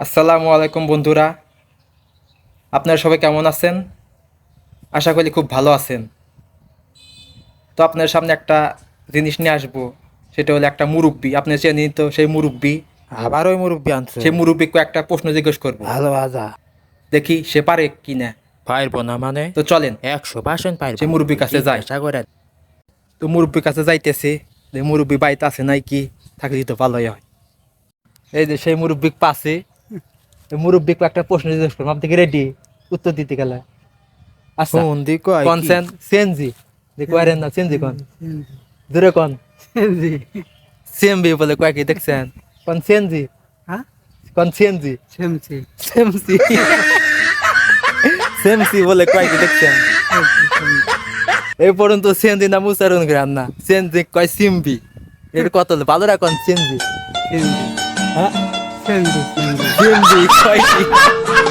আসসালামু আলাইকুম বন্ধুরা। আপনারা সবাই কেমন আছেন? আশা করি খুব ভালো আছেন। তো আপনার সামনে একটা জিনিস নিয়ে আসব। সেটা হলো একটা মুরব্বি। আপনি চেনেন তো সেই মুরব্বি? আবার ওই মুরব্বী আনছো। সেই মুরব্বিকে একটা প্রশ্ন জিজ্ঞেস করব। ভালো আজা দেখি সে পারে কি না পারব না মানে? তো চলেন। একশো পার্সেন্ট পারব। সে মুরব্বির কাছে যায়। জিজ্ঞাসা করে তো মুরব্বির কাছে যাইতেছে। যে মুরব্বি বাড়িতে আছে নাই কি থাকলে তো ভালোই হয়। এই যে সেই মুরব্বিক পাশে মুরব্বিকে একটা প্রশ্ন জিজ্ঞেস করব আপনি রেডি উত্তর দিতে গেলে। আচ্ছা ফোন দি কয় কোন সেনজি। দেখো না সেনজি কোন? দূরে বলে দেখছেন? কোন হ্যাঁ? কোন সেমসি। সেমসি। সেমসি বলে কয় কি দেখছেন? এই পর্যন্ত সেনজি না মুসারুন গ্রাম না। সেনজি কয় সিমবি। এর কত ভালো রাখুন সেনজি। হ্যাঁ? সেমসি সেমসি সেনজি কয় কি